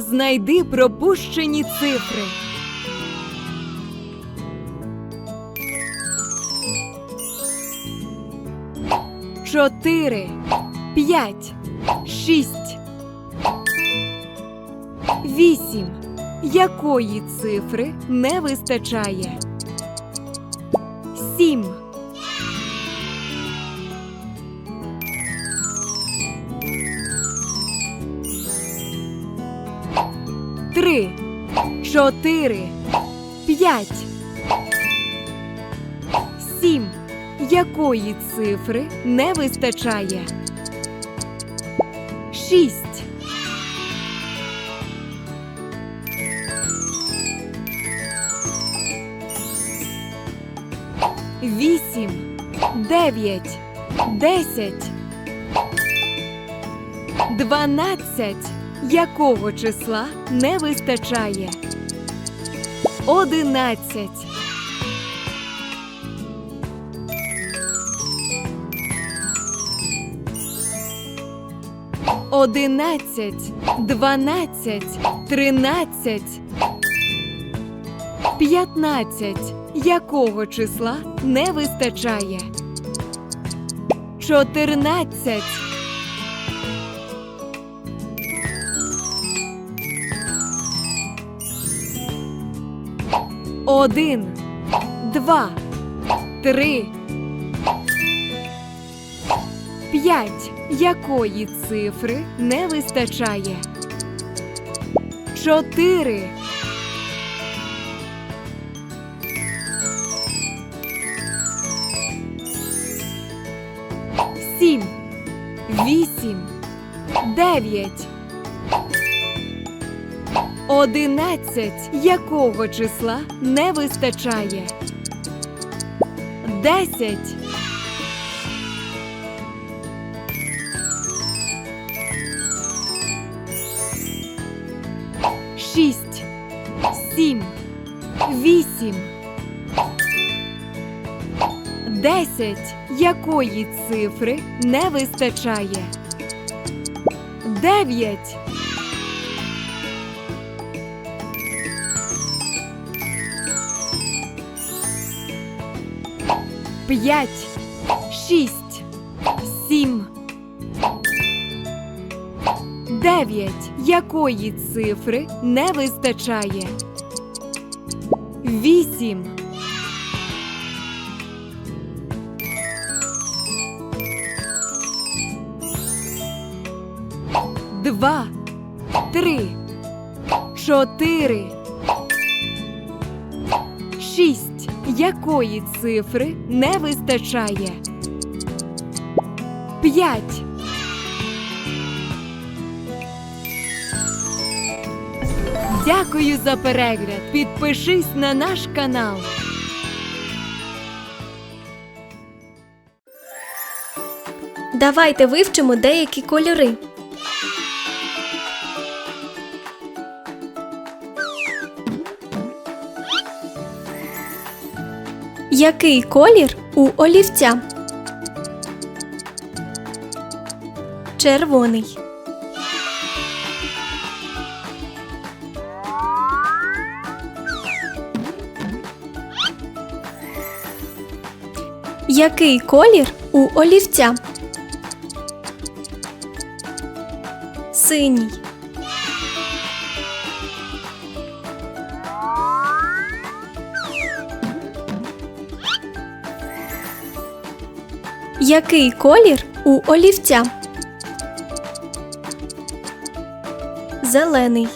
Знайди пропущені цифри. Чотири, п'ять, шість, вісім. Якої цифри не вистачає? Сім. Три, чотири, п'ять, сім. Якої цифри не вистачає? Шість. Вісім, дев'ять, десять, дванадцять. Якого числа не вистачає? Одинадцять. Одинадцять, дванадцять, тринадцять, п'ятнадцять. Якого числа не вистачає? Чотирнадцять. Один, два, три, п'ять. Якої цифри не вистачає? Чотири. Сім, вісім, дев'ять. Одинадцять. Якого числа не вистачає? Десять. Шість, сім, вісім. Десять. Якої цифри не вистачає? Дев'ять. П'ять, шість, сім. Дев'ять. Якої цифри не вистачає? Вісім. Два, три, чотири, Якої цифри не вистачає? П'ять. Дякую за перегляд. Підпишись на наш канал. Давайте вивчимо деякі кольори. Який колір у олівця? Червоний. Який колір у олівця? Синій. Який колір у олівця? Зелений.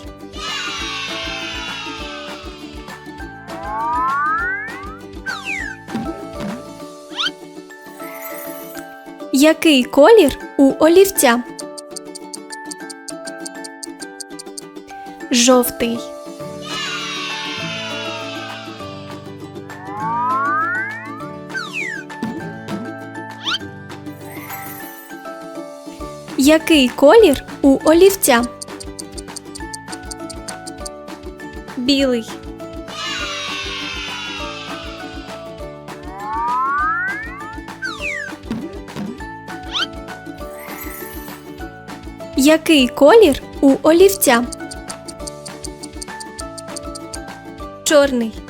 Який колір у олівця? Жовтий. Який колір у олівця? Білий. Який колір у олівця? Чорний.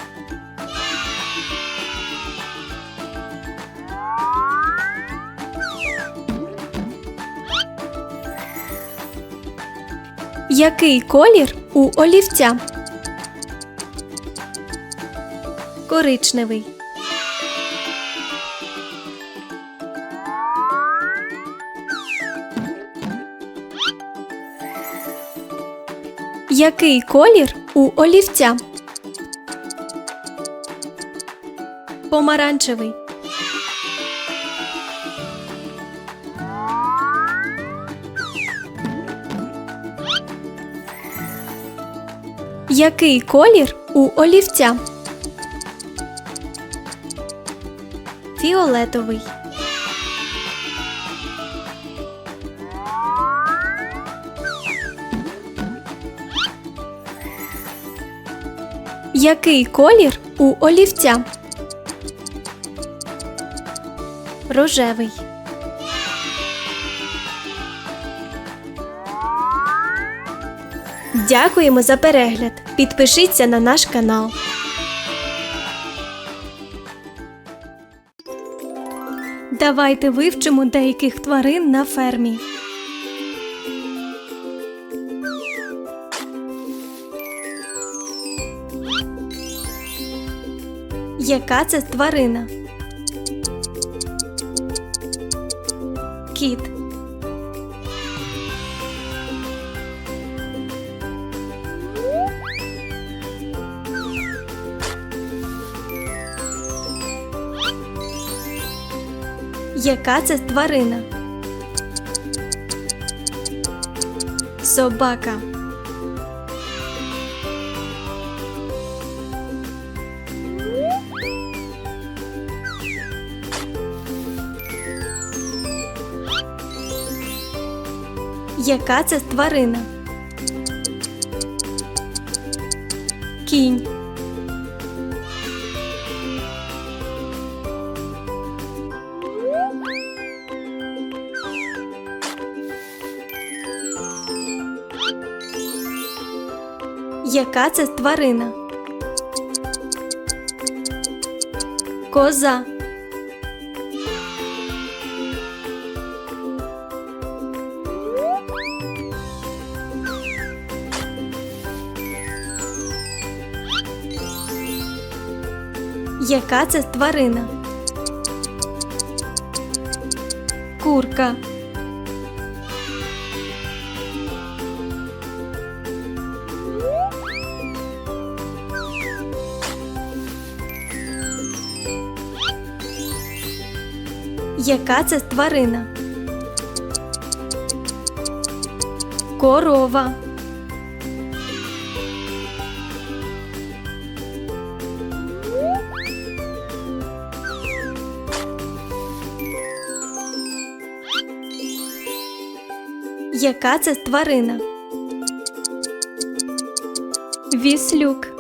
Який колір у олівця? Коричневий. Який колір у олівця? Помаранчевий. Який колір у олівця? Фіолетовий. Який колір у олівця? Рожевий. Дякуємо за перегляд. Підпишіться на наш канал. Давайте вивчимо деяких тварин на фермі. Яка це тварина? Яка це тварина? Собака. Яка це тварина? Кінь. Яка це тварина? Коза. Яка це тварина? Курка. Яка це тварина? Корова. Яка це тварина? Віслюк.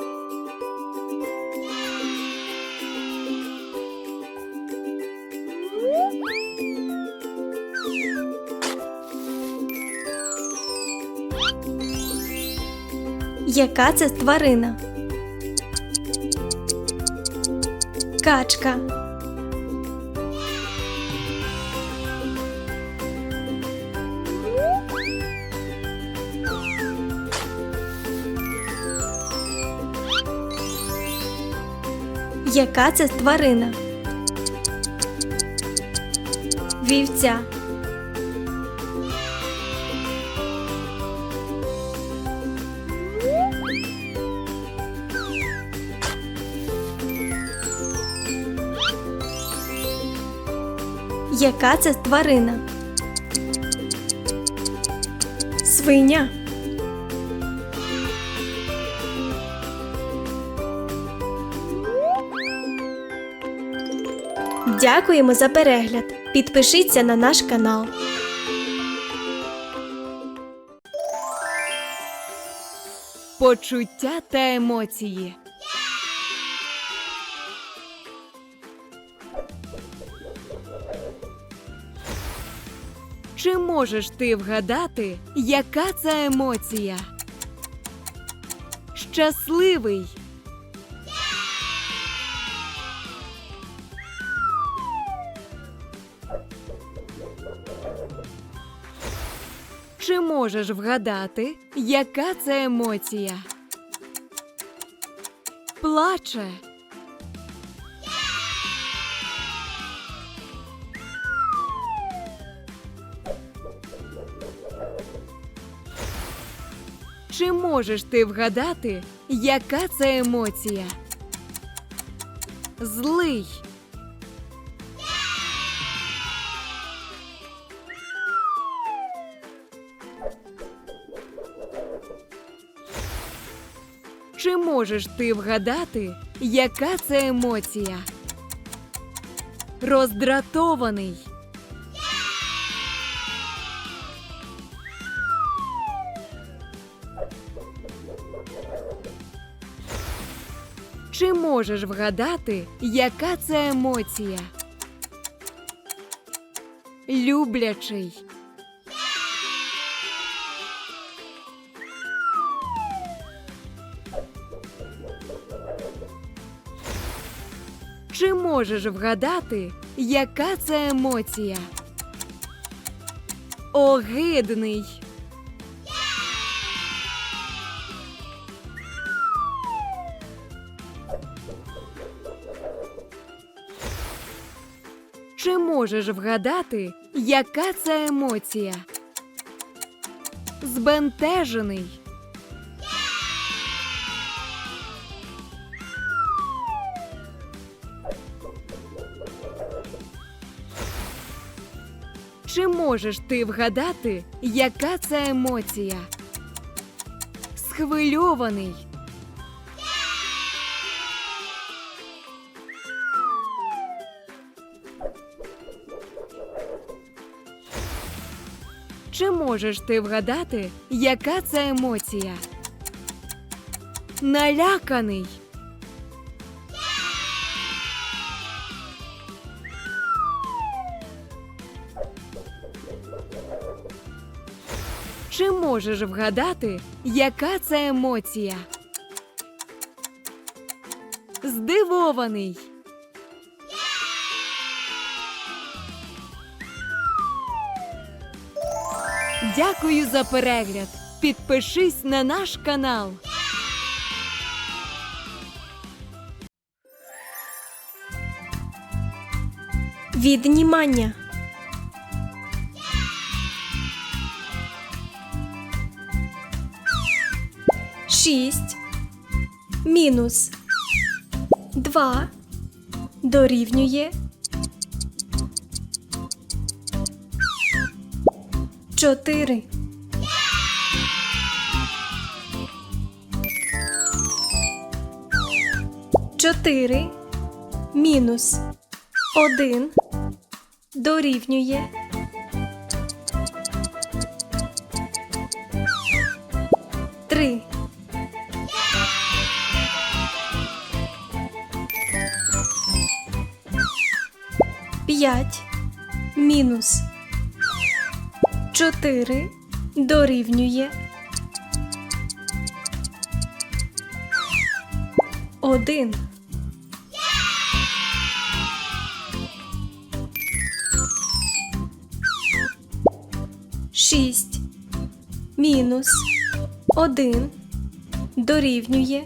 Яка це тварина? Качка. Яка це тварина? Вівця. Яка це тварина? Свиня. Дякуємо за перегляд. Підпишіться на наш канал. Почуття та емоції. Чи можеш ти вгадати, яка це емоція? Щасливий. Чи можеш вгадати, яка це емоція? Плаче. Можеш ти вгадати, яка це емоція? Злий. Чи можеш ти вгадати, яка це емоція? Роздратований. Чи можеш вгадати, яка це емоція? Люблячий. Чи можеш вгадати, яка це емоція? Огидний. Чи можеш вгадати, яка це емоція? Збентежений. Чи можеш ти вгадати, яка це емоція? Схвильований. Чи можеш ти вгадати, яка це емоція? Наляканий. Чи можеш вгадати, яка це емоція? Здивований. Дякую за перегляд. Підпишись на наш канал. Віднімання. Шість мінус два дорівнює чотири. Чотири мінус один дорівнює три. П'ять мінус чотири дорівнює один. Шість мінус один дорівнює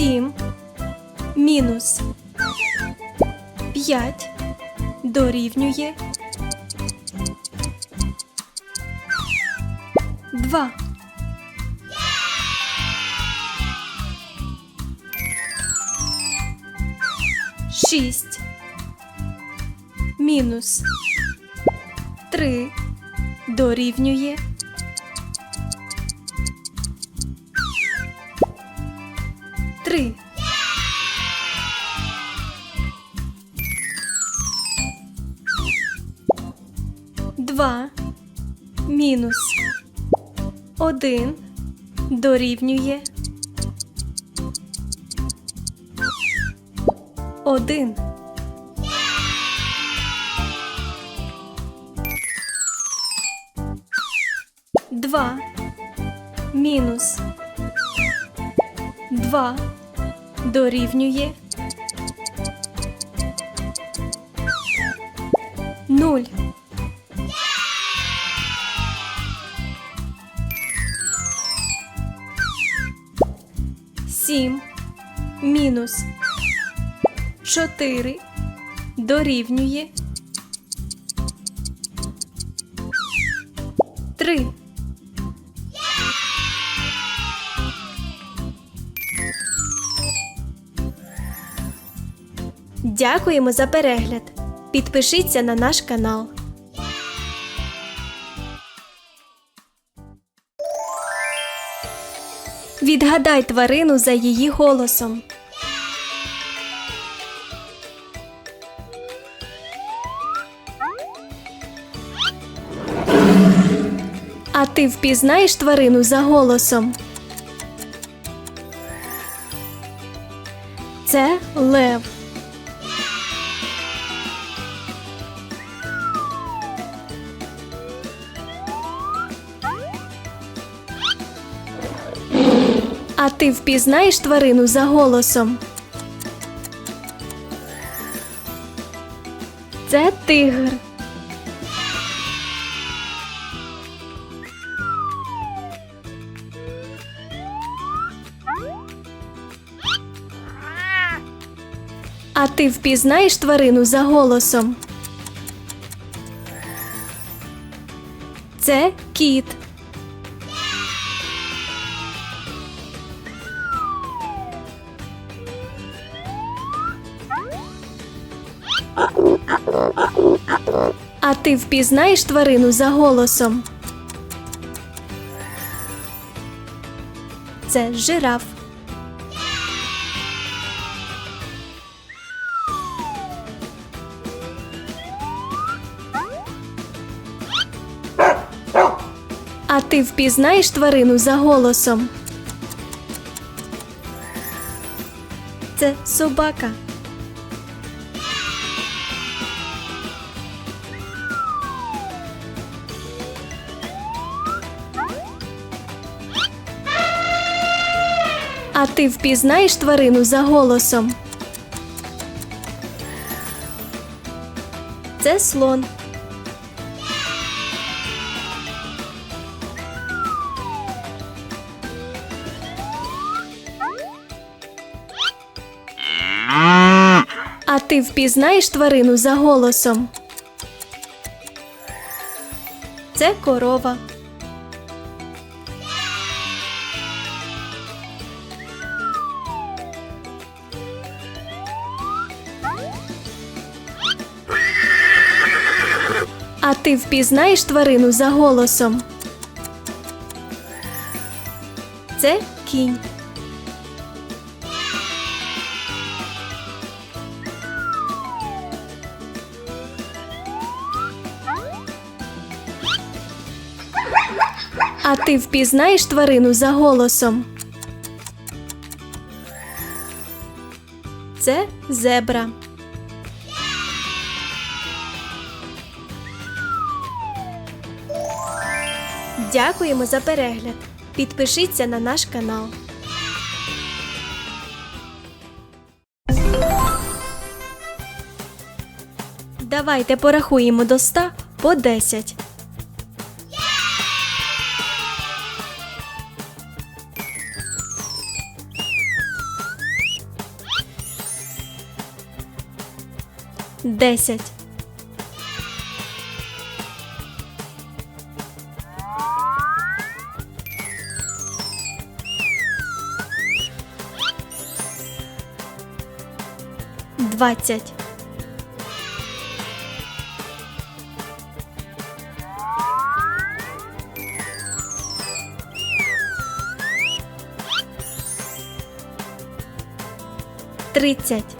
7 мінус 5 дорівнює 2. Шість мінус три дорівнює 2 мінус 1 дорівнює 1. Два мінус два дорівнює нуль. 4 дорівнює 3. Дякуємо за перегляд. Підпишіться на наш канал. Відгадай тварину за її голосом. Ти впізнаєш тварину за голосом? Це лев. А ти впізнаєш тварину за голосом? Це тигр. Ти впізнаєш тварину за голосом? Це кіт. А ти впізнаєш тварину за голосом? Це жираф. Ти впізнаєш тварину за голосом? Це собака. А ти впізнаєш тварину за голосом? Це слон. Впізнаєш тварину за голосом? Це корова. А ти впізнаєш тварину за голосом? Це кінь. А ти впізнаєш тварину за голосом? Це зебра. Дякуємо за перегляд. Підпишіться на наш канал. Давайте порахуємо до 100 по 10. Десять. Двадцять. Тридцять.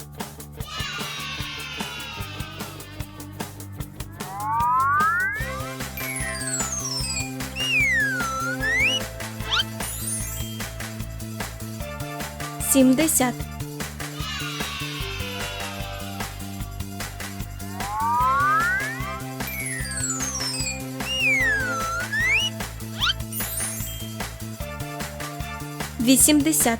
сімдесят, вісімдесят,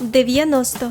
дев'яносто,